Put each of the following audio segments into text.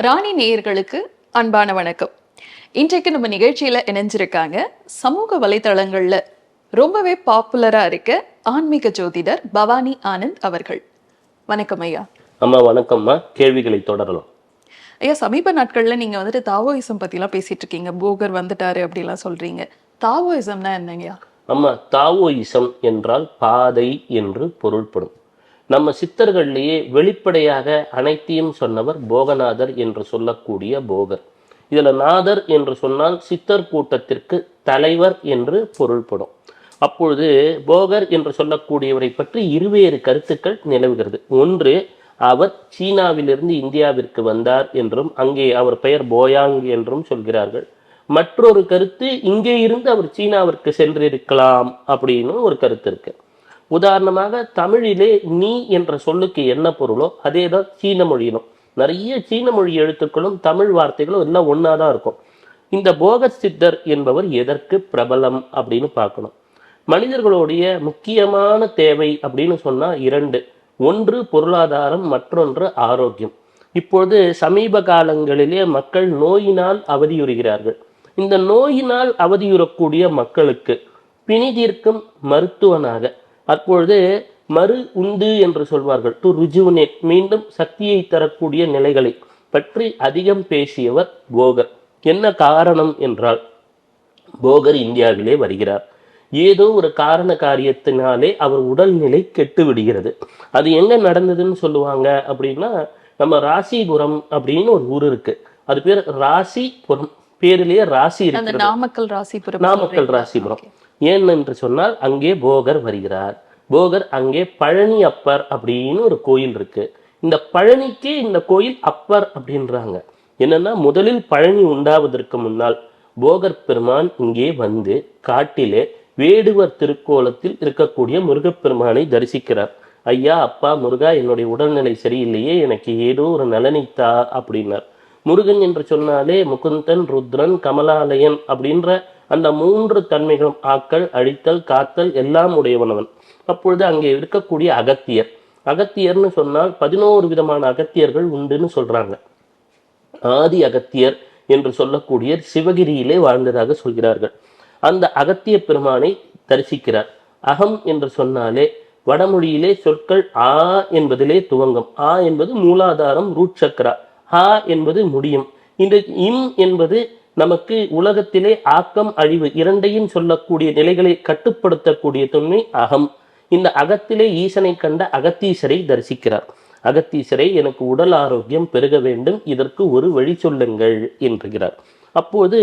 ராணி நேயர்களுக்கு அன்பான வணக்கம். இன்றைக்கு நம்ம நிகழ்ச்சியில இணைஞ்சிருக்காங்க சமூக வலைத்தளங்கள்ல ரொம்பவே பாப்புலரா இருக்க ஆன்மீக ஜோதிடர் பவானி ஆனந்த் அவர்கள். வணக்கம் ஐயா. அம்மா வணக்கம்மா. கேள்விகளை தொடரலாம். ஐயா சமீப நாட்கள்ல நீங்க வந்துட்டு தாவோயிசம் பத்திலாம் பேசிட்டு இருக்கீங்க. போகர் வந்துட்டாரு அப்படிலாம் சொல்றீங்க. தாவோயிசம்னா என்னங்கய்யா அம்மா தாவோயிசம் என்றால் பாதை என்று பொருள்படும். நம்ம சித்தர்கள்லேயே வெளிப்படையாக அனைத்தையும் சொன்னவர் போகநாதர் என்று சொல்லக்கூடிய போகர். இதில் நாதர் என்று சொன்னால் சித்தர் கூட்டத்திற்கு தலைவர் என்று பொருள்படும். அப்பொழுது போகர் என்று சொல்லக்கூடியவரை பற்றி இருவேறு கருத்துக்கள் நிலவுகிறது. ஒன்று அவர் சீனாவிலிருந்து இந்தியாவிற்கு வந்தார் என்றும் அங்கே அவர் பெயர் போயாங் என்றும் சொல்கிறார்கள். மற்றொரு கருத்து இங்கே இருந்து அவர் சீனாவிற்கு சென்றிருக்கலாம் அப்படின்னு ஒரு கருத்து இருக்கு. உதாரணமாக தமிழிலே நீ என்ற சொல்லுக்கு என்ன பொருளோ அதே தான் சீன மொழியிலும். நிறைய சீன மொழி எழுத்துக்களும் தமிழ் வார்த்தைகளும் எல்லாம் ஒன்றா தான் இருக்கும். இந்த போக சித்தர் என்பவர் எதற்கு பிரபலம் அப்படின்னு பார்க்கணும். மனிதர்களுடைய முக்கியமான தேவை அப்படின்னு சொன்னால் இரண்டு. ஒன்று பொருளாதாரம் மற்றொன்று ஆரோக்கியம். இப்பொழுது சமீப காலங்களிலே மக்கள் நோயினால் அவதியுறுகிறார்கள். இந்த நோயினால் அவதியுறக்கூடிய மக்களுக்கு பிணி தீர்க்கும் மருத்துவனாக அப்பொழுது மறு உண்டு என்று சொல்வார்கள். டு ருஜுவனேட் மீண்டும் சக்தியை தரக்கூடிய நிலைகளை பற்றி அதிகம் பேசியவர் போகர். என்ன காரணம் என்றால் போகர் இந்தியாவிலே வருகிறார். ஏதோ ஒரு காரண காரியத்தினாலே அவர் உடல்நிலை கெட்டு விடுகிறது அது எங்க நடந்ததுன்னு சொல்லுவாங்க அப்படின்னா நம்ம ராசிபுரம் அப்படின்னு ஒரு ஊர் இருக்கு. அது பேர் ராசிபுரம் பேரிலேயே ராசி இருக்கு நாமக்கல் ராசிபுரம் நாமக்கல்? ராசிபுரம். ஏன் என்று சொன்னால் அங்கே போகர் வருகிறார். போகர் அங்கே பழனி அப்பர் அப்படின்னு ஒரு கோயில் இருக்கு. இந்த பழனிக்கே இந்த கோயில் அப்பர் அப்படின்றாங்க. என்னன்னா முதலில் பழனி உண்டாவதற்கு முன்னால் போகர் பெருமான் இங்கே வந்து காட்டிலே வேடுவர் திருக்கோலத்தில் இருக்கக்கூடிய முருகப்பெருமானை தரிசிக்கிறார். ஐயா அப்பா முருகா என்னுடைய உடல்நிலை சரியில்லையே எனக்கு ஏதோ ஒரு நலனைத்தா அப்படின்னார். முருகன் என்று சொன்னாலே முகுந்தன் ருத்ரன் கமலாலயன் அப்படின்ற அந்த மூன்று தன்மைகளும் ஆக்கல் அழித்தல் காத்தல் எல்லாம் உடையவனவன். அப்பொழுது அங்கே இருக்கக்கூடிய அகத்தியர். அகத்தியர்னு சொன்னால் பதினோரு விதமான அகத்தியர்கள் உண்டுன்னு சொல்றாங்க. ஆதி அகத்தியர் என்று சொல்லக்கூடிய சிவகிரியிலே வாழ்ந்ததாக சொல்கிறார்கள். அந்த அகத்திய பெருமானை தரிசிக்கிறார். அகம் என்று சொன்னாலே வடமொழியிலே சொற்கள் ஆ என்பதிலே துவங்கும். ஆ என்பது மூலாதாரம் ரூட் சக்கரா ஹா என்பது முடியும். இந்த இம் என்பது நமக்கு உலகத்திலே ஆக்கம் அழிவு இரண்டையும் சொல்லக்கூடிய நிலைகளை கட்டுப்படுத்தக்கூடிய தொன்மை அகம். இந்த அகத்திலே ஈசனை கண்ட அகத்தீசரை தரிசிக்கிறார். அகத்தீசரை எனக்கு உடல் ஆரோக்கியம் பெருக வேண்டும் இதற்கு ஒரு வழி சொல்லுங்கள் என்கிறார் அப்போது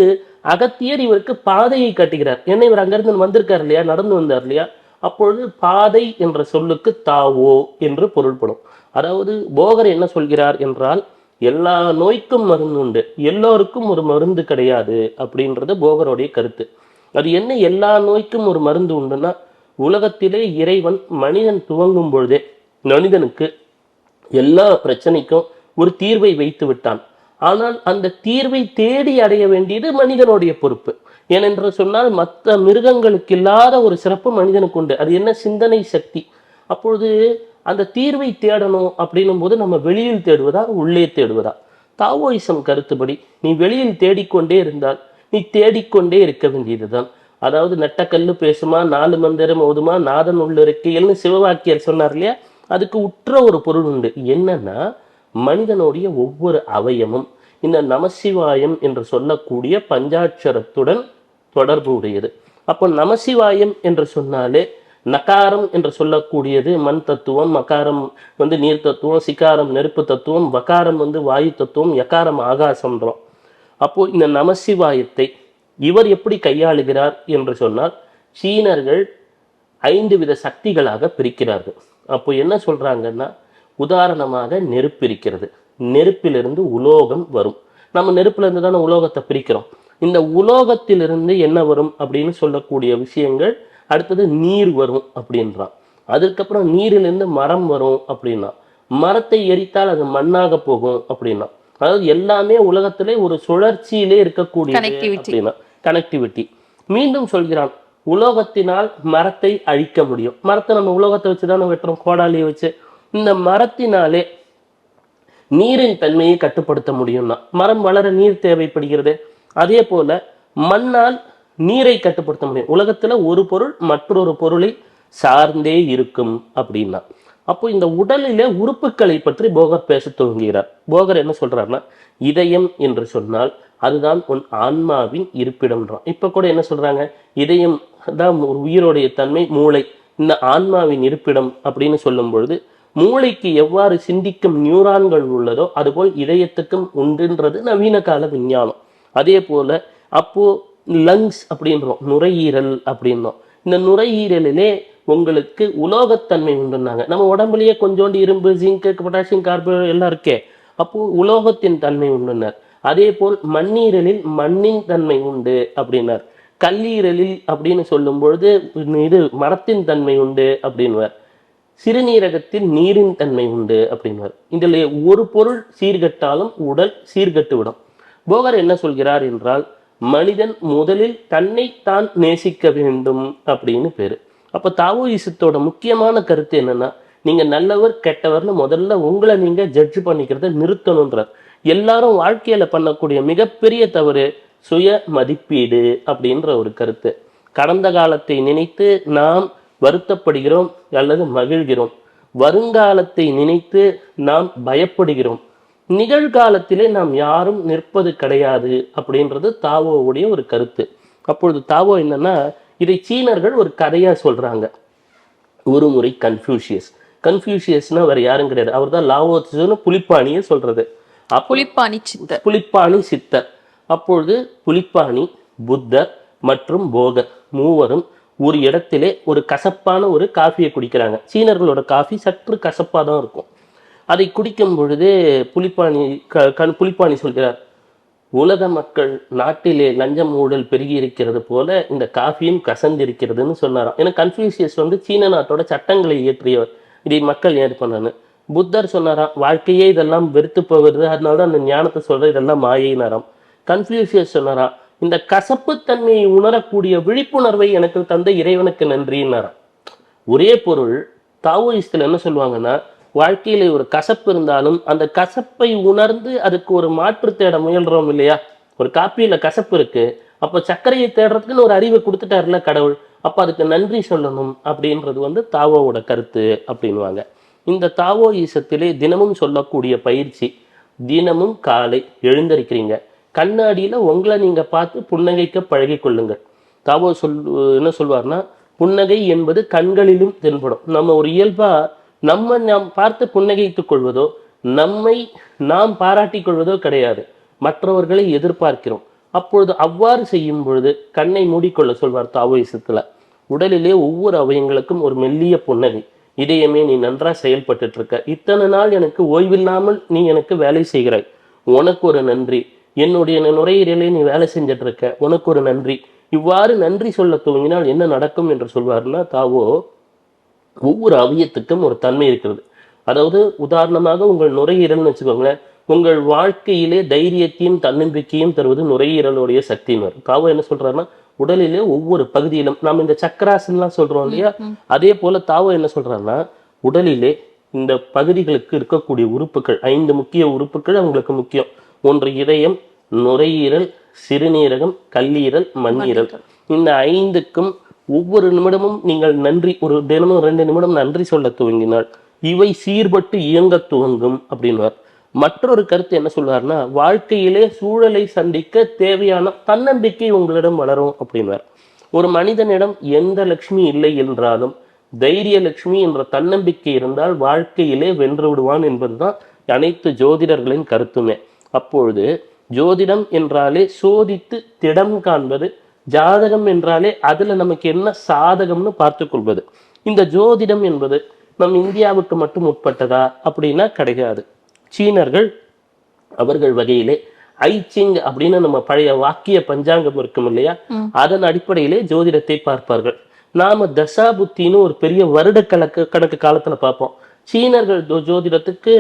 அகத்தியர் இவருக்கு பாதையை காட்டுகிறார். ஏன்னா இவர் அங்கிருந்து வந்திருக்கார் இல்லையா? நடந்து வந்தார் இல்லையா? அப்பொழுது பாதை என்ற சொல்லுக்கு தாவோ என்று பொருள்படும். அதாவது போகர் என்ன சொல்கிறார் என்றால் எல்லா நோய்க்கும் மருந்து உண்டு. எல்லோருக்கும் ஒரு மருந்து கிடையாது அப்படின்றது போகருடைய கருத்து. அது என்ன? எல்லா நோய்க்கும் ஒரு மருந்து உண்டுன்னா உலகத்திலே இறைவன் மனிதன் துவங்கும் பொழுதே மனிதனுக்கு எல்லா பிரச்சனைக்கும் ஒரு தீர்வை வைத்து விட்டான். ஆனால் அந்த தீர்வை தேடி அடைய வேண்டியது மனிதனுடைய பொறுப்பு. ஏனென்று சொன்னால் மற்ற மிருகங்களுக்கு இல்லாத ஒரு சிறப்பு மனிதனுக்கு உண்டு. அது என்ன? சிந்தனை சக்தி. அப்பொழுது அந்த தீர்வை தேடணும் அப்படின்னும் போது நம்ம வெளியில் தேடுவதா? உள்ளே தேடுவதா? தாவோயிசம் கருத்துப்படி நீ வெளியில் தேடிக்கொண்டே இருந்தால் நீ தேடிக்கொண்டே இருக்க வேண்டியதுதான். அதாவது நெட்டக்கல்லு பேசுமா நாலு மந்திரம் ஓதுமா நாதன் உள்ளிருக்கையல்னு சிவவாக்கியர் சொன்னார் இல்லையா? அதுக்கு உற்ற ஒரு பொருள் உண்டு. என்னன்னா மனிதனுடைய ஒவ்வொரு அவயமும் இந்த நமசிவாயம் என்று சொல்லக்கூடிய பஞ்சாட்சரத்துடன் தொடர்பு உடையது அப்போ நமசிவாயம் என்று சொன்னாலே நகாரம் என்று சொல்லக்கூடியது மண் தத்துவம் மகாரம் வந்து நீர் தத்துவம் சிகாரம் நெருப்பு தத்துவம் வகாரம் வந்து வாயு தத்துவம் யகாரம் ஆகாசம்ன்றோம் அப்போது இந்த நமசிவாயத்தை இவர் எப்படி கையாளுகிறார் என்று சொன்னால் சீனர்கள் ஐந்து வித சக்திகளாக பிரிக்கிறார்கள். அப்போ என்ன சொல்றாங்கன்னா உதாரணமாக நெருப்பு இருக்கிறது. நெருப்பிலிருந்து உலோகம் வரும். நம்ம நெருப்பிலிருந்து தானே உலோகத்தை பிரிக்கிறோம். இந்த உலோகத்திலிருந்து என்ன வரும் அப்படின்னு சொல்லக்கூடிய விஷயங்கள் அடுத்தது நீர் வரும் அப்படின்றான். அதுக்கப்புறம் நீரிலிருந்து மரம் வரும் அப்படின்னா மரத்தை எரித்தால் அது மண்ணாக போகும் அப்படின்னா அதாவது எல்லாமே உலகத்திலே ஒரு சுழற்சியிலே இருக்கக்கூடிய. அப்படின்னா கனெக்டிவிட்டி மீண்டும் சொல்கிறான் உலோகத்தினால் மரத்தை அழிக்க முடியும். மரத்தை நம்ம உலோகத்தை வச்சு தானே வெட்டுறோம் கோடாலியை வச்சு. இந்த மரத்தினாலே நீரின் தன்மையை கட்டுப்படுத்த முடியும்னா மரம் வளர நீர் தேவைப்படுகிறது. அதே போல மண்ணால் நீரை கட்டுப்படுத்த முடியும். உலகத்துல ஒரு பொருள் மற்றொரு பொருளை சார்ந்தே இருக்கும் அப்படின்னா. அப்போ இந்த உடலிலே உறுப்புகளை பற்றி போகர் பேச துவங்குகிறார். போகர் என்ன சொல்றாருன்னா இதயம் என்று சொன்னால் அதுதான் உன் ஆன்மாவின் இருப்பிடம்ன்றான். இப்போ கூட என்ன சொல்றாங்க இதயம் தான் ஒரு உயிரோடைய தன்மை மூளை. இந்த ஆன்மாவின் இருப்பிடம் அப்படின்னு சொல்லும் பொழுது மூளைக்கு எவ்வாறு சிந்திக்கும் நியூரான்கள் உள்ளதோ அதுபோல் இதயத்துக்கும் உண்டுன்றது நவீன கால விஞ்ஞானம். அதே போல அப்போ லங்ஸ் அப்படின்றோம் நுரையீரல் அப்படின்னோம் இந்த நுரையீரலிலே உங்களுக்கு உலோகத்தன்மை உண்டுன்னாங்க. நம்ம உடம்புலயே கொஞ்சோண்டு இரும்பு ஜிங்க் பொட்டாசியம் கார்பன் எல்லாம் இருக்கே. அப்போ உலோகத்தின் தன்மை உண்டுனர் அதே போல் மண்ணீரலில் மண்ணின் தன்மை உண்டு அப்படின்னார். கல்லீரலில் அப்படின்னு சொல்லும் பொழுது இது மரத்தின் தன்மை உண்டு அப்படின்வார் சிறுநீரகத்தில் நீரின் தன்மை உண்டு அப்படின்வார் இதில் ஒரு பொருள் சீர்கட்டாலும் உடல் சீர்கட்டு விடும் போகர் என்ன சொல்கிறார் என்றால் மனிதன் முதலில் தன்னை தான் நேசிக்க வேண்டும் அப்படின்னு பேர். அப்போ தாவோயிசத்தோட முக்கியமான கருத்து என்னன்னா நீங்க நல்லவர் கெட்டவர்னு முதல்ல உங்களை நீங்க ஜட்ஜ் பண்ணிக்கிறத நிறுத்தணுன்றார். எல்லாரும் வாழ்க்கையில பண்ணக்கூடிய மிகப்பெரிய தவறு சுய மதிப்பீடு அப்படின்ற ஒரு கருத்து. கடந்த காலத்தை நினைத்து நாம் வருத்தப்படுகிறோம் அல்லது மகிழ்கிறோம். வருங்காலத்தை நினைத்து நாம் பயப்படுகிறோம். நிகழ்காலத்திலே நாம் யாரும் நிற்பது கிடையாது அப்படின்றது தாவோவுடைய ஒரு கருத்து. அப்பொழுது தாவோ என்னன்னா இதை சீனர்கள் ஒரு கதையா சொல்றாங்க. ஒரு முறை கன்ஃபியூஷியஸ் கன்ஃபியூஷியஸ்னா வேற யாரும் கிடையாது. அவர் தான் லாவோத்ஸுன்னு புலிப்பாணியை சொல்றது. புலிப்பாணி சித்தர். புலிப்பாணி சித்தர். அப்பொழுது புலிப்பாணி புத்தர் மற்றும் போகர் மூவரும் ஒரு இடத்திலே ஒரு கசப்பான ஒரு காஃபியை குடிக்கிறாங்க. சீனர்களோட காஃபி சற்று கசப்பாக தான் இருக்கும். அதை குடிக்கும் பொழுது புலிப்பாணி க கண் புலிப்பாணி சொல்கிறார் உலக மக்கள் நாட்டிலே லஞ்சம் ஊழல் பெருகி இருக்கிறது போல இந்த காஃபியும் கசந்திருக்கிறதுன்னு சொன்னாராம். ஏன்னா கன்ஃபியூசியஸ் வந்து சீன நாட்டோட சட்டங்களை இயற்றியவர். இதை மக்கள் ஏன் புத்தர் சொன்னாராம் வாழ்க்கையே இதெல்லாம் வெறுத்து போகிறது அதனால தான் அந்த ஞானத்தை சொல்ற இதெல்லாம் மாயினாராம். கன்ஃபியூசியஸ் சொன்னாராம் இந்த கசப்புத்தன்மையை உணரக்கூடிய விழிப்புணர்வை எனக்கு தந்த இறைவனுக்கு நன்றின்னாராம் ஒரே பொருள் தாவோயிஸ்தில் என்ன சொல்லுவாங்கன்னா வாழ்க்கையில ஒரு கசப்பு இருந்தாலும் அந்த கசப்பை உணர்ந்து அதுக்கு ஒரு மாற்று தேட முயல்றோம் இல்லையா? ஒரு காப்பியில கசப்பு இருக்கு. அப்போ சர்க்கரையை தேடுறதுக்குன்னு ஒரு அறிவை கொடுத்துட்டாருல கடவுள். அப்ப அதுக்கு நன்றி சொல்லணும் அப்படின்றது வந்து தாவோவோட கருத்து அப்படின்வாங்க இந்த தாவோ ஈசத்திலே தினமும் சொல்லக்கூடிய பயிற்சி தினமும் காலை எழுந்திருக்கிறீங்க. கண்ணாடியில உங்களை நீங்க பார்த்து புன்னகைக்க பழகி கொள்ளுங்கள். தாவோ சொல் என்ன சொல்வார்னா புன்னகை என்பது கண்களிலும் தென்படும். நம்ம ஒரு இயல்பா நம்ம நாம் பார்த்து புன்னகைத்துக் கொள்வதோ நம்மை நாம் பாராட்டிக் கொள்வதோ கிடையாது. மற்றவர்களை எதிர்பார்க்கிறோம். அப்பொழுது அவ்வாறு செய்யும் பொழுது கண்ணை மூடிக்கொள்ள சொல்வார் தாவோயிசத்துல உடலிலே ஒவ்வொரு அவயங்களுக்கும் ஒரு மெல்லிய புன்னகை. இதயமே நீ நன்றா செயல்பட்டு இருக்க இத்தனை நாள் எனக்கு ஓய்வில்லாமல் நீ எனக்கு வேலை செய்கிறாய். உனக்கு ஒரு நன்றி. என்னுடைய நுரையீரலே நீ வேலை செஞ்சிட்டு இருக்க உனக்கு ஒரு நன்றி. இவ்வாறு நன்றி சொல்ல துவங்கினால் என்ன நடக்கும் என்று சொல்வார்னா தாவோ ஒவ்வொரு அவயத்துக்கும் ஒரு தன்மை இருக்கிறது. அதாவது உதாரணமாக உங்கள் நுரையீரல்னு வச்சுக்கோங்களேன். உங்கள் வாழ்க்கையிலே தைரியத்தையும் தன்னம்பிக்கையும் தருவது நுரையீரலுடைய சக்தின்னு தாவோ என்ன சொல்றாருன்னா உடலிலே ஒவ்வொரு பகுதியிலும் நாம் இந்த சக்கராசன்லாம் சொல்றோம் இல்லையா? அதே போல தாவோ என்ன சொல்றாருன்னா உடலிலே இந்த பகுதிகளுக்கு இருக்கக்கூடிய உறுப்புகள் ஐந்து முக்கிய உறுப்புகள் அவங்களுக்கு முக்கியம். ஒன்று இதயம் நுரையீரல் சிறுநீரகம் கல்லீரல் மண்ணீரல். இந்த ஐந்துக்கும் ஒவ்வொரு நிமிடமும் நீங்கள் நன்றி ஒரு தினமும் ரெண்டு நிமிடம் நன்றி சொல்ல துவங்கினால் இவை சீர்பட்டு இயங்க துவங்கும் அப்படின்வார். மற்றொரு கருத்து என்ன சொல்வார்னா வாழ்க்கையிலே சூழலை சந்திக்க தேவையான தன்னம்பிக்கை உங்களிடம் வளரும் அப்படின்வார். ஒரு மனிதனிடம் எந்த லட்சுமி இல்லை என்றாலும் தைரிய லட்சுமி என்ற தன்னம்பிக்கை இருந்தால் வாழ்க்கையிலே வென்று விடுவான் என்பதுதான் அனைத்து ஜோதிடர்களின் கருத்துமே. அப்பொழுது ஜோதிடம் என்றாலே சோதித்து திடம் காண்பது ஜாதகம் என்றாலே அதுல நமக்கு என்ன சாதகம்னு பார்த்து கொள்வது. இந்த ஜோதிடம் என்பது நம் இந்தியாவுக்கு மட்டும் உட்பட்டதா அப்படின்னா கிடையாது. சீனர்கள் அவர்கள் வகையிலே ஐச்சிங் அப்படின்னு நம்ம பழைய வாக்கிய பஞ்சாங்கம் இருக்கும் இல்லையா? அதன் அடிப்படையிலே ஜோதிடத்தை பார்ப்பார்கள். நாம தசாபுத்தின்னு ஒரு பெரிய வருட கணக்கு கணக்கு காலத்துல பார்ப்போம். சீனர்கள் ஜோதிடத்துக்கு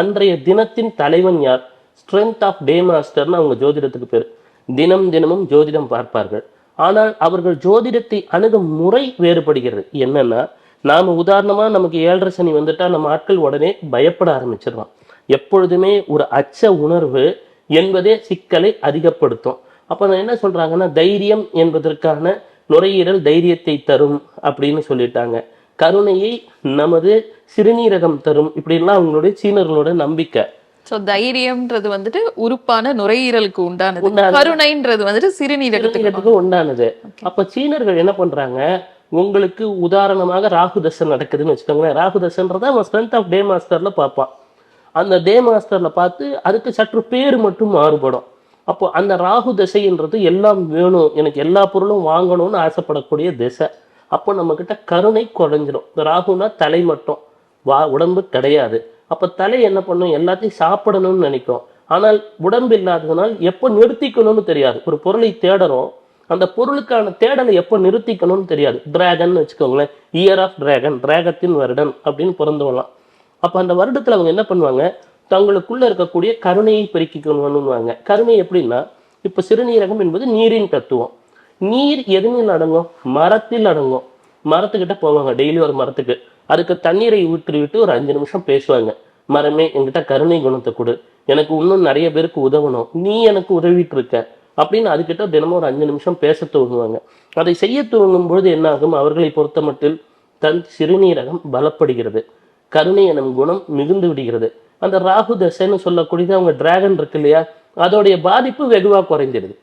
அன்றைய தினத்தின் தலைவன் யார்? ஸ்ட்ரென்த் ஆஃப் டே மாஸ்டர்னு அவங்க ஜோதிடத்துக்கு பேர். தினம் தினமும் ஜோதிடம் பார்ப்பார்கள். ஆனால் அவர்கள் ஜோதிடத்தை அணுகும் முறை வேறுபடுகிறது. என்னன்னா நாம் உதாரணமாக நமக்கு ஏழரை சனி வந்துட்டால் நம்ம ஆட்கள் உடனே பயப்பட ஆரம்பிச்சிடுறோம் எப்பொழுதுமே ஒரு அச்ச உணர்வு என்பதே சிக்கலை அதிகப்படுத்தும். அப்போ நான் என்ன சொல்கிறாங்கன்னா தைரியம் என்பதற்கான நுரையீரல் தைரியத்தை தரும் அப்படின்னு சொல்லிட்டாங்க. கருணையை நமது சிறுநீரகம் தரும். இப்படிலாம் அவங்களுடைய சீனர்களோட நம்பிக்கை. சோ தைரியம்ன்றது வந்துட்டு உறுப்பான நுரையீரலுக்கு உண்டானது. கருணைன்றது வந்துட்டு சிறுநீரகத்துக்கு உண்டானது. அப்ப சீனர்கள் என்ன பண்றாங்க? உங்களுக்கு உதாரணமாக ராகு தசை நடக்குதுன்னு வச்சுக்கோங்களேன். ராகு தசைன்றத அவன் ஸ்ட்ரென்த் ஆஃப் டே மாஸ்டர்ல பார்ப்பான். அந்த டே மாஸ்டர்ல பார்த்து அதுக்கு சற்று பேர் மட்டும் மாறுபடும். அப்போ அந்த ராகு திசைன்றது எல்லாம் வேணும். எனக்கு எல்லா பொருளும் வாங்கணும்னு ஆசைப்படக்கூடிய திசை. அப்போ நம்ம கிட்ட கருணை குறைஞ்சிடும் இந்த ராகுனா தலை மட்டும் வா உடம்பு கிடையாது. அப்போ தலை என்ன பண்ணும்? எல்லாத்தையும் சாப்பிடணும்னு நினைக்கும். ஆனால் உடம்பு இல்லாததுனால் எப்போ நிறுத்திக்கணும்னு தெரியாது. ஒரு பொருளை தேடுறோம். அந்த பொருளுக்கான தேடலை எப்போ நிறுத்திக்கணும்னு தெரியாது. டிராகன் வச்சுக்கோங்களேன். இயர் ஆஃப் டிராகன் டிராகத்தின் வருடம் அப்படின்னு பிறந்தவங்களாம் அப்போ அந்த வருடத்தில் அவங்க என்ன பண்ணுவாங்க? தங்களுக்குள்ளே இருக்கக்கூடிய கருணையை பெருக்கிக்கணும்னுவாங்க. கருணை எப்படின்னா இப்போ சிறுநீரகம் என்பது நீரின் தத்துவம். நீர் எதுனில் அடங்கும்? மரத்தில் அடங்கும். மரத்துக்கிட்ட போவாங்க. டெய்லி ஒரு மரத்துக்கு. அதுக்கு தண்ணீரை ஊற்றி விட்டு ஒரு அஞ்சு நிமிஷம் பேசுவாங்க. மரமே என்கிட்ட கருணை குணத்தை கொடு. எனக்கு இன்னும் நிறைய பேருக்கு உதவணும். நீ எனக்கு உதவிட்டு இருக்க அப்படின்னு அதுக்கிட்ட தினமும் ஒரு அஞ்சு நிமிஷம் பேச துவங்குவாங்க. அதை செய்ய துவங்கும் பொழுது என்னாகும்? அவர்களை பொறுத்த மட்டில் தன் சிறுநீரகம் பலப்படுகிறது. கருணை எனும் குணம் மிகுந்து விடுகிறது. அந்த ராகு தசைன்னு சொல்லக்கூடியது அவங்க டிராகன் இருக்கு இல்லையா? அதோடைய பாதிப்பு வெகுவாக குறைஞ்சிருது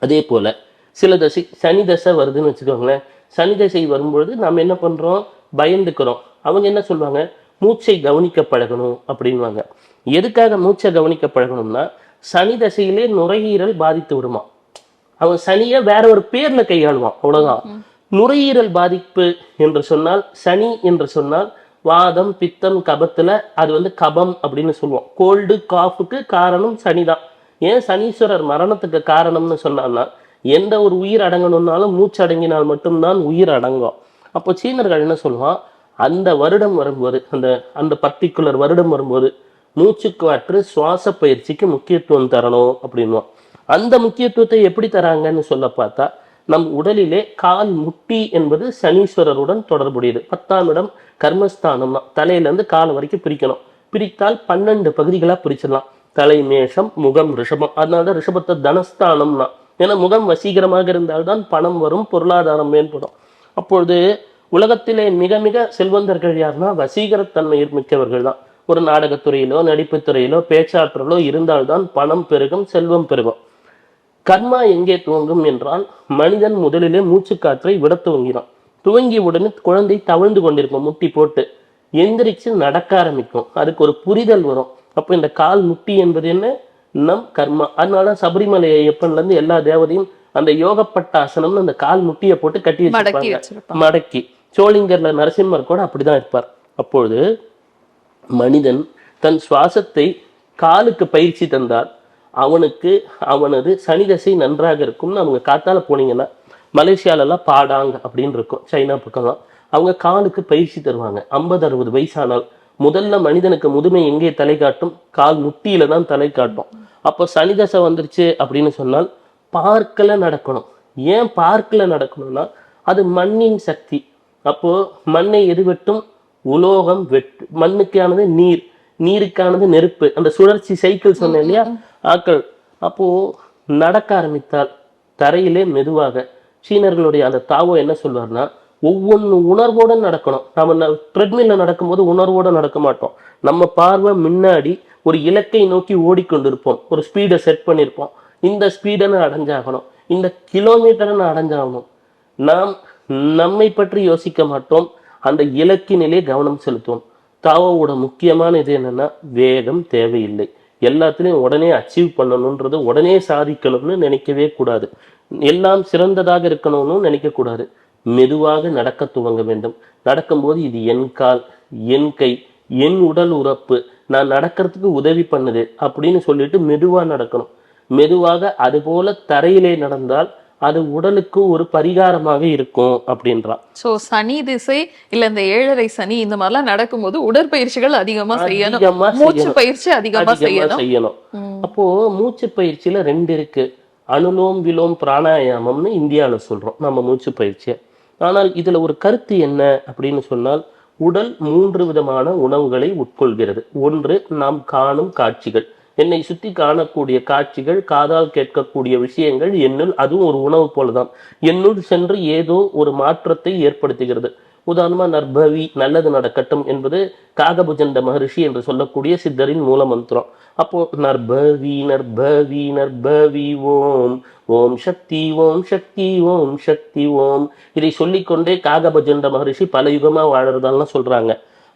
அதே போல சில தசை சனி தசை வருதுன்னு வச்சுக்கோங்களேன். சனி தசை வரும்பொழுது நாம் என்ன பண்றோம்? பயந்துக்கிறோம். அவங்க என்ன சொல்லுவாங்க? மூச்சை கவனிக்க பழகணும் அப்படின்வாங்க எதுக்காக மூச்சை கவனிக்க பழகணும்னா சனி தசையிலே நுரையீரல் பாதித்து விடுமா? அவன் சனியை வேற ஒரு பேர்ல கையாளுவான். அவ்வளவுதான். நுரையீரல் பாதிப்பு என்று சொன்னால் சனி என்று சொன்னால் வாதம் பித்தம் கபத்துல அது வந்து கபம் அப்படின்னு சொல்லுவோம். கோல்டு காஃபுக்கு காரணம் சனிதான். ஏன் சனீஸ்வரர் மரணத்துக்கு காரணம்னு சொன்னான்னா எந்த ஒரு உயிர் அடங்கணும்னாலும் மூச்சு அடங்கினால் மட்டும்தான் உயிர் அடங்கும். அப்போ சீனர்கள் என்ன சொல்லுவான்? அந்த வருடம் வரும்போது அந்த அந்த பர்டிகுலர் வருடம் வரும்போது மூச்சுக்காற்று சுவாச பயிற்சிக்கு முக்கியத்துவம் தரணும் அப்படின்வான் அந்த முக்கியத்துவத்தை எப்படி தராங்கன்னு சொல்ல பார்த்தா நம் உடலிலே கால் முட்டி என்பது சனீஸ்வரருடன் தொடர்புடையது. பத்தாம் இடம் கர்மஸ்தானம் தான். தலையிலேருந்து கால் வரைக்கும் பிரிக்கணும். பிரித்தால் பன்னெண்டு பகுதிகளாக பிரிச்சிடலாம். தலை மேஷம் முகம் ரிஷபம். அதனால தான் ரிஷபத்தை தனஸ்தானம்னா. ஏன்னா முகம் வசீகரமாக இருந்தால்தான் பணம் வரும் பொருளாதாரம் மேம்படும். அப்பொழுது உலகத்திலே மிக மிக செல்வந்தர்கள் யாருன்னா வசீகரத்தன்மை மிக்கவர்கள் தான். ஒரு நாடகத்துறையிலோ நடிப்புத்துறையிலோ பேச்சாற்றலோ இருந்தால்தான் பணம் பெருகும் செல்வம் பெருகும். கர்மா எங்கே துவங்கும் என்றால் மனிதன் முதலிலே மூச்சுக்காற்றை விட துவங்கினான். துவங்கிய உடனே குழந்தை தவழ்ந்து கொண்டிருக்கும் முட்டி போட்டு எந்திரிச்சு நடக்க ஆரம்பிக்கும். அதுக்கு ஒரு புரிதல் வரும். அப்போ இந்த கால் முட்டி என்பது என்ன? நம் கர்மா. அதனால சபரிமலை ஐயப்பன்ல இருந்து எல்லா தேவதையும் அந்த யோகப்பட்டாசனம்னு அந்த கால் முட்டியை போட்டு கட்டி வச்சிருப்பாங்க. மடக்கி. சோளிங்கர்ல நரசிம்மர் கூட அப்படிதான் இருப்பார். அப்பொழுது மனிதன் தன் சுவாசத்தை காலுக்கு பயிற்சி தந்தால் அவனுக்கு அவனது சனிதசை நன்றாக இருக்கும்னு அவங்க காத்தால போனீங்கன்னா மலேசியாலெல்லாம் பாடாங் அப்படின்னு இருக்கும். சைனா பக்கம்லாம். அவங்க காலுக்கு பயிற்சி தருவாங்க. ஐம்பது அறுபது வயசானால் முதல்ல மனிதனுக்கு முதுமை எங்கே தலை காட்டும்? கால் முட்டியில தான் தலை காட்டும். அப்போ சனிதசை வந்துருச்சு அப்படின்னு சொன்னால் பார்க்கல நடக்கணும். ஏன் பார்க்கல நடக்கணும்னா அது மண்ணின் சக்தி. அப்போ மண்ணை எது வெட்டும்? உலோகம் வெட்டு. மண்ணுக்கானது நீர். நீருக்கானது நெருப்பு. அந்த சுழற்சி சைக்கிள் சொன்னேன் இல்லையா? ஆக்கள். அப்போ நடக்க ஆரம்பித்தால் தரையிலே மெதுவாக. சீனர்களுடைய அந்த தாவோ என்ன சொல்வார்னா ஒவ்வொன்று உணர்வோடு நடக்கணும். நம்ம ட்ரெட்மில்ல நடக்கும்போது உணர்வோடு நடக்க மாட்டோம். நம்ம பார்வை முன்னாடி ஒரு இலக்கை நோக்கி ஓடிக்கொண்டிருப்போம். ஒரு ஸ்பீடை செட் பண்ணியிருப்போம் இந்த ஸ்பீடை நான் அடைஞ்சாகணும். இந்த கிலோமீட்டரை நான் அடைஞ்சாகணும். நாம் நம்மை பற்றி யோசிக்க மாட்டோம். அந்த இலக்கினிலே கவனம் செலுத்துவோம். தாவோவோட முக்கியமான இது என்னென்னா வேகம் தேவையில்லை. எல்லாத்துலேயும் உடனே அச்சீவ் பண்ணணுன்றது உடனே சாதிக்கணும்னு நினைக்கவே கூடாது. எல்லாம் சிறந்ததாக இருக்கணும்னு நினைக்கக்கூடாது. மெதுவாக நடக்க துவங்க வேண்டும். நடக்கும்போது இது என் கால் என் கை என் உடல் உறப்பு. நான் நடக்கிறதுக்கு உதவி பண்ணுது அப்படின்னு சொல்லிட்டு மெதுவா நடக்கணும். மெதுவாக அது போல தரையிலே நடந்தால் அது உடலுக்கு ஒரு பரிகாரமாக இருக்கும் அப்படின்றான். சோ சனி திசை இல்ல இந்த ஏழரை சனி இந்த மாதிரிலாம் நடக்கும்போது உடற்பயிற்சிகள் அதிகமா செய்யணும். மூச்சு. பயிற்சி அதிகமா செய்யணும். செய்யணும். அப்போ மூச்சு பயிற்சியில ரெண்டு இருக்கு. அனுலோம் விலோம் பிராணாயாமம்னு இந்தியாவில் சொல்றோம். நம்ம மூச்சு பயிற்சியை. ஆனால் இதில் ஒரு கருத்து என்ன அப்படின்னு சொன்னால் உடல் மூன்று விதமான உணவுகளை உட்கொள்கிறது. ஒன்று நாம் காணும் காட்சிகள். என்னை சுற்றி காணக்கூடிய காட்சிகள் காதால் கேட்கக்கூடிய விஷயங்கள் என்னுள் அதுவும் ஒரு உணவு போலதான். என்னுள் சென்று ஏதோ ஒரு மாற்றத்தை ஏற்படுத்துகிறது. உதாரணமாக நற்பவி நல்லது நடக்கட்டும் என்பது காகபுஜண்ட மகரிஷி என்று சொல்லக்கூடிய சித்தரின் மூல மந்திரம். அப்போ நற்பவி நற்பவி நற்பவி ஓம் ஓம் சக்தி ஓம் சக்தி ஓம் சக்தி ஓம். இதை சொல்லிக்கொண்டே காகபஜண்ட மகரிஷி பல யுகமாக வாழறதெல்லாம் சொல்கிறாங்க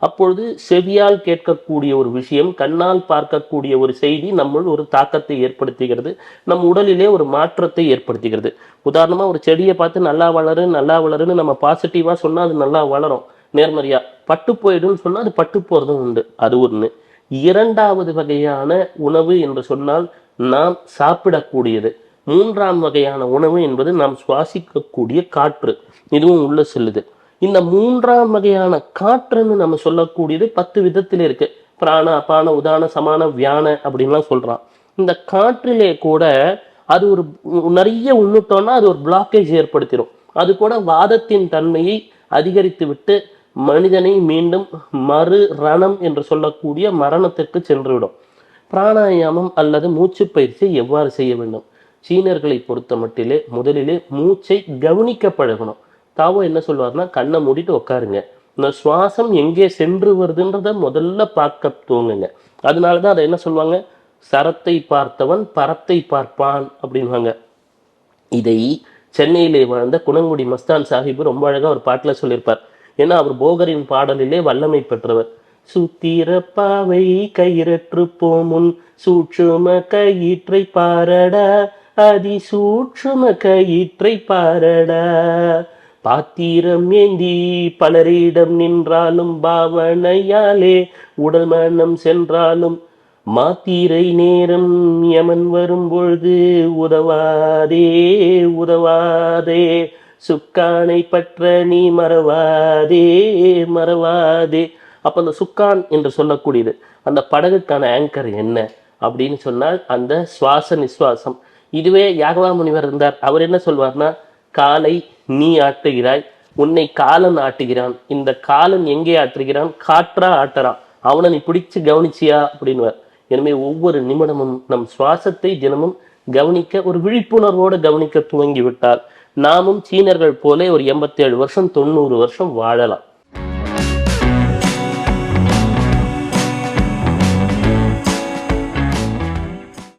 அப்பொழுது செவியால் கேட்கக்கூடிய ஒரு விஷயம் கண்ணால் பார்க்கக்கூடிய ஒரு செய்தி நம்மள் ஒரு தாக்கத்தை ஏற்படுத்துகிறது. நம் உடலிலே ஒரு மாற்றத்தை ஏற்படுத்துகிறது. உதாரணமாக ஒரு செடியை பார்த்து நல்லா வளரு நல்லா வளருன்னு நம்ம பாசிட்டிவாக சொன்னால் அது நல்லா வளரும். நேர்மறையாக பட்டு போயிடும்னு சொன்னால் அது பட்டு போகிறதும் உண்டு. அது ஒன்று இரண்டாவது வகையான உணவு என்று சொன்னால் நாம் சாப்பிடக்கூடியது. மூன்றாம் வகையான உணவு என்பது நாம் சுவாசிக்கக்கூடிய காற்று. இதுவும் உள்ள செல்லுது. இந்த மூன்றாம் வகையான காற்றுன்னு நம்ம சொல்லக்கூடியது பத்து விதத்தில் இருக்கு. பிராண அபான உதான சமான வியான அப்படின்லாம் சொல்றான். இந்த காற்றிலே கூட அது ஒரு நிறைய உண்ணுட்டோம்னா அது ஒரு பிளாக்கேஜ் ஏற்படுத்திடும் அது கூட வாதத்தின் தன்மையை அதிகரித்து விட்டு மனிதனை மீண்டும் மறு ரணம் என்று சொல்லக்கூடிய மரணத்திற்கு சென்றுவிடும். பிராணாயாமம் அல்லது மூச்சு பயிற்சியை எவ்வாறு செய்ய வேண்டும்? சீனர்களை பொறுத்த மட்டிலே முதலிலே மூச்சை கவனிக்க பழகணும். தாவோ என்ன சொல்லுவார்னா கண்ணை மூடிட்டு உட்காருங்க இந்த சுவாசம் எங்கே சென்று வருதுன்றத முதல்ல பார்க்க தூங்குங்க. அதனாலதான் அதை என்ன சொல்லுவாங்க? சரத்தை பார்த்தவன் பரத்தை பார்ப்பான் அப்படின்வாங்க. இதை சென்னையிலே வாழ்ந்த குணங்குடி மஸ்தான் சாஹிப் ரொம்ப அழகாக ஒரு பாட்டுல சொல்லியிருப்பார். ஏன்னா அவர் போகரின் பாடலிலே வல்லமை பெற்றவர். சுத்திர பாவை கயிறற்று போமுன் சூட்சும கயிற்றை பாரடா அதி சூட்சும கயிற்றை பாரடா பாத்திரம் ஏந்தி பலரிடம் நின்றாலும் பாவனையாலே உடல் மனம் சென்றாலும் மாத்திரை நேரம் யமன் வரும் பொழுது உதவாதே உதவாதே. சுக்கானை பற்ற நீ மறவாதே மறவாதே. அப்ப அந்த சுக்கான் என்று சொல்லக்கூடியது அந்த படகுக்கான ஆங்கர் என்ன அப்படின்னு சொன்னால் அந்த சுவாச நிஸ்வாசம். இதுவே யாகவா முனிவர் இருந்தார். அவர் என்ன சொல்வார்னா காலை நீ ஆட்டுகிறாய் உன்னை காலன் ஆட்டுகிறான். இந்த காலன் எங்கே ஆட்டுகிறான்? காற்றா ஆட்டுறான் அவனை நீ பிடிச்சு கவனிச்சியா? அப்படின்னுவார். எனவே ஒவ்வொரு நிமிடமும் நம் சுவாசத்தை தினமும் கவனிக்க ஒரு விழிப்புணர்வோடு கவனிக்க துவங்கிவிட்டால் நாமும் சீனர்கள் போலே ஒரு எண்பத்தேழு வருஷம் தொண்ணூறு வருஷம் வாழலாம்.